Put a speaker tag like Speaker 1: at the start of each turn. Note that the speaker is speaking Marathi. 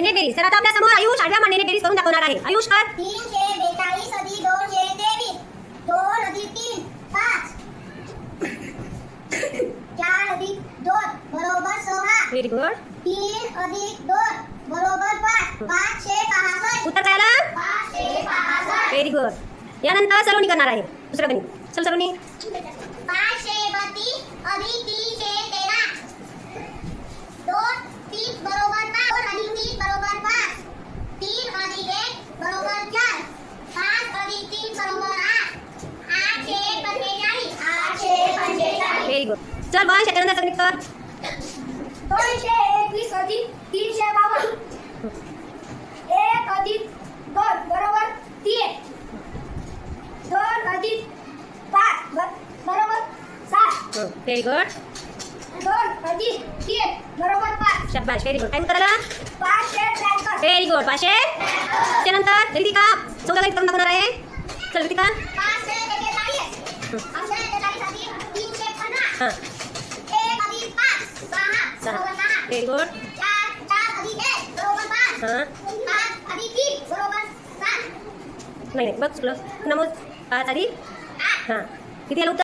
Speaker 1: मांडणीने बेरीज तर आता आपल्यासमोर आयुष आडव्या मांडणीने बेरीज करून दाखवणार आहे. आयुष कर
Speaker 2: तीनशे बेचाळीस अधिक दोनशे तेवीस दोन अधिक तीन पाच. चार अधिक दोन बरोबर सोळा.
Speaker 1: व्हेरी गुड
Speaker 2: तीन अधिक दोन बरोबर पाच. पाचशे पासष्ट
Speaker 1: उत्तर काय आलं?
Speaker 2: पाचशे
Speaker 1: व्हेरी गुड यानंतर सलोनी करणार आहे. दुसरं गणित. चल सलोनी
Speaker 2: पाचशे बत्तीस अधिक तीनशे तेरा दोन तीन बरोबर पाच दोन अधिक तीन बरोबर पाच तीन अधिक एक बरोबर चार पाच अधिक तीन बरोबर आठ आठशे पंचेचाळीस आठशे पंचेचाळीस
Speaker 1: व्हेरी गुड चल बघ त्याच्यानंतर गणित कर
Speaker 2: दोनशे एकवीस अधिक तीनशे बावन्न. एक अधिक दोन बरोबर तीन. दोन अधिक पाच बरोबर सात.
Speaker 1: व्हेरी गुड
Speaker 2: दोन अधिक तीन बरोबर पाच.
Speaker 1: शाबाश व्हेरी गुड उत्तर आलं
Speaker 2: पाचशे त्र्याहत्तर.
Speaker 1: व्हेरी गुड पाचशे? त्यानंतर रितिका चौदा गणित करून दाखवणार आहे. चल रितिका
Speaker 2: पाचशे एक्केचाळीस अधिक तीनशे पन्नास
Speaker 1: हां
Speaker 2: एक अधिक पाच सहा
Speaker 1: सहा
Speaker 2: बरोबर सहा
Speaker 1: व्हेरी गुड हां. नाही नाही बघ चुकलं पाच आधी हां. किती आलं उत्तर?